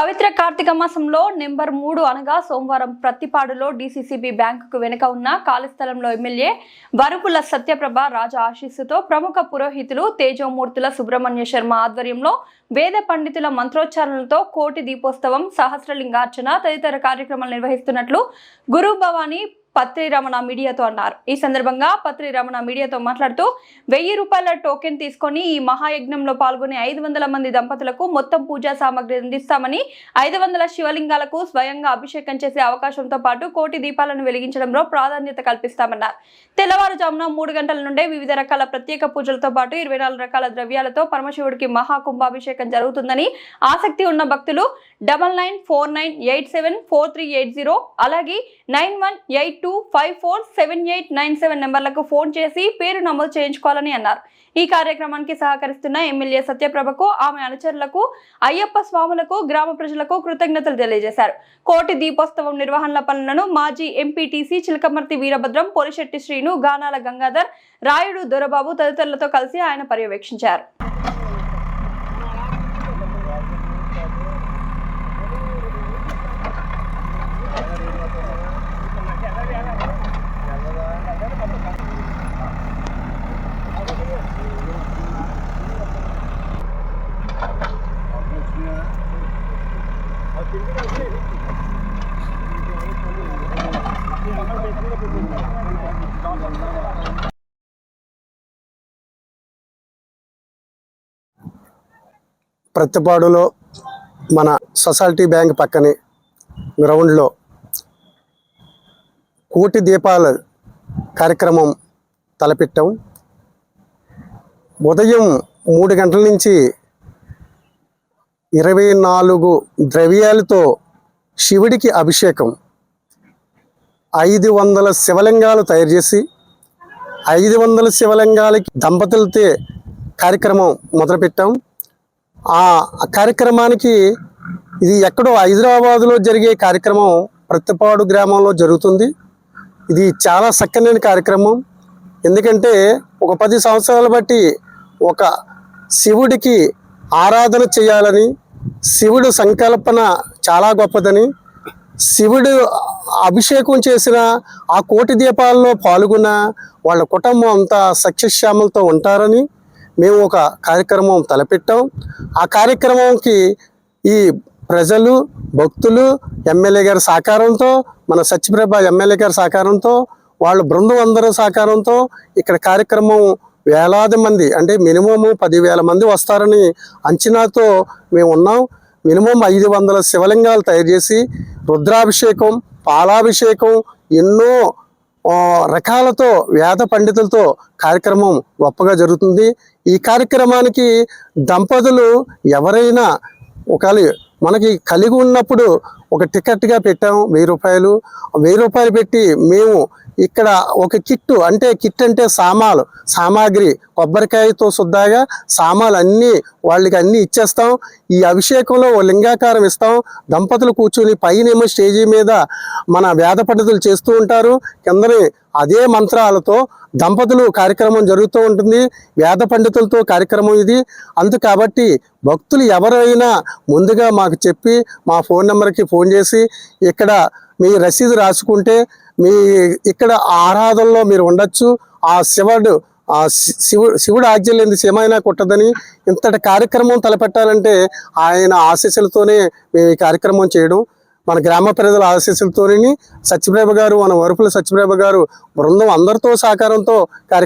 పవిత్ర కార్తీక మాసంలో నెంబర్ మూడు అనగా సోమవారం ప్రతిపాడులో డీసీసీబీ బ్యాంకుకు వెనుక ఉన్న ఖాళీ స్థలంలో ఎమ్మెల్యే వరుపుల సత్యప్రభ రాజా ఆశీస్సుతో ప్రముఖ పురోహితులు తేజోమూర్తుల సుబ్రహ్మణ్య శర్మ ఆధ్వర్యంలో వేద పండితుల మంత్రోచ్చారణలతో కోటి దీపోత్సవం సహస్రలింగార్చన తదితర కార్యక్రమాలు నిర్వహిస్తున్నట్లు గురు భవానీ పత్రి రమణ మీడియాతో అన్నారు. ఈ సందర్భంగా పత్రి రమణ మీడియాతో మాట్లాడుతూ వెయ్యి రూపాయల టోకెన్ తీసుకొని ఈ మహాయజ్ఞంలో పాల్గొనే ఐదు వందల మంది దంపతులకు మొత్తం పూజా సామాగ్రి అందిస్తామని ఐదు వందల శివలింగాలకు స్వయంగా అభిషేకం చేసే అవకాశంతో పాటు కోటి దీపాలను వెలిగించడంలో ప్రాధాన్యత కల్పిస్తామన్నారు. తెల్లవారుజామున మూడు గంటల నుండే వివిధ రకాల ప్రత్యేక పూజలతో పాటు ఇరవై నాలుగు రకాల ద్రవ్యాలతో పరమశివుడికి మహాకుంభాభిషేకం జరుగుతుందని ఆసక్తి ఉన్న భక్తులు double nine four nine eight seven four three eight zero అలాగే nine one eight two five four seven eight nine seven నెంబర్లకు ఫోన్ చేసి పేరు నమోదు చేయించుకోవాలని అన్నారు. ఈ కార్యక్రమానికి సహకరిస్తున్న ఎమ్మెల్యే సత్యప్రభకు ఆమె అనుచరులకు అయ్యప్ప స్వాములకు గ్రామ ప్రజలకు కృతజ్ఞతలు తెలియజేశారు. కోటి దీపోత్సవం నిర్వహణల పనులను మాజీ ఎంపీటీసీ చిలకమర్తి వీరభద్రం పొలిశెట్టి శ్రీను గానాల గంగాధర్ రాయుడు దొరబాబు తదితరులతో కలిసి ఆయన పర్యవేక్షించారు. ప్రతిపాడులో మన సొసైటీ బ్యాంక్ పక్కనే గ్రౌండ్లో కోటి దీపాల కార్యక్రమం తలపెట్టాం. ఉదయం మూడు గంటల నుంచి ఇరవై నాలుగు ద్రవ్యాలతో శివుడికి అభిషేకం. ఐదు వందల శివలింగాలు తయారు చేసి ఐదు వందల శివలింగాలకి దంపతులతో కార్యక్రమం మొదలుపెట్టాం. ఆ కార్యక్రమానికి ఇది ఎక్కడో హైదరాబాదులో జరిగే కార్యక్రమం ప్రతిపాడు గ్రామంలో జరుగుతుంది. ఇది చాలా చక్కనైన కార్యక్రమం. ఎందుకంటే ఒక పది సంవత్సరాలు బట్టి ఒక శివుడికి ఆరాధన చేయాలని శివుడు సంకల్పన చాలా గొప్పదని శివుడు అభిషేకం చేసిన ఆ కోటి దీపాల్లో పాల్గొన్న వాళ్ళ కుటుంబం అంతా సఖ్యశ్యామలతో ఉంటారని మేము ఒక కార్యక్రమం తలపెట్టాం. ఆ కార్యక్రమంకి ఈ ప్రజలు భక్తులు ఎమ్మెల్యే గారి సహకారంతో మన సత్యప్రభ ఎమ్మెల్యే గారి సహకారంతో వాళ్ళ బృందం అందరూ సహకారంతో ఇక్కడ కార్యక్రమం వేలాది మంది అంటే మినిమము పదివేల మంది వస్తారని అంచనాతో మేము ఉన్నాం. మినిమం ఐదు వందల శివలింగాలు తయారు చేసి రుద్రాభిషేకం పాలాభిషేకం ఎన్నో రకాలతో వేద పండితులతో కార్యక్రమం గొప్పగా జరుగుతుంది. ఈ కార్యక్రమానికి దంపతులు ఎవరైనా ఒకవేళ మనకి కలిగి ఉన్నప్పుడు ఒక టికెట్గా పెట్టాము వెయ్యి రూపాయలు. వెయ్యి రూపాయలు పెట్టి మేము ఇక్కడ ఒక కిట్టు అంటే కిట్ అంటే సామాలు సామాగ్రి కొబ్బరికాయతో శుద్ధాగా సామాలు అన్నీ వాళ్ళకి అన్నీ ఇచ్చేస్తాం. ఈ అభిషేకంలో ఓ లింగాకారం ఇస్తాం. దంపతులు కూర్చుని పైనేమో స్టేజీ మీద మన వేద పండితులు చేస్తూ ఉంటారు. కిందని అదే మంత్రాలతో దంపతులు కార్యక్రమం జరుగుతూ ఉంటుంది. వేద పండితులతో కార్యక్రమం ఇది. అందు కాబట్టి భక్తులు ఎవరైనా ముందుగా మాకు చెప్పి మా ఫోన్ నెంబర్కి ఫోన్ చేసి ఇక్కడ మీ రసీదు రాసుకుంటే మీ ఇక్కడ ఆరాధనలో మీరు ఉండొచ్చు. ఆ శివుడు ఆ శివుడు శివుడు ఆజ్ఞలేని లేని కుట్టదని ఇంతటి కార్యక్రమం తలపెట్టాలంటే ఆయన ఆశీస్సులతోనే మేము ఈ కార్యక్రమం చేయడం. మన గ్రామ ప్రజల ఆశీస్సులతోని సత్యప్రభ గారు మన వరుపుల సత్యప్రభ గారు బృందం అందరితో సహకారంతో కార్యక్రమం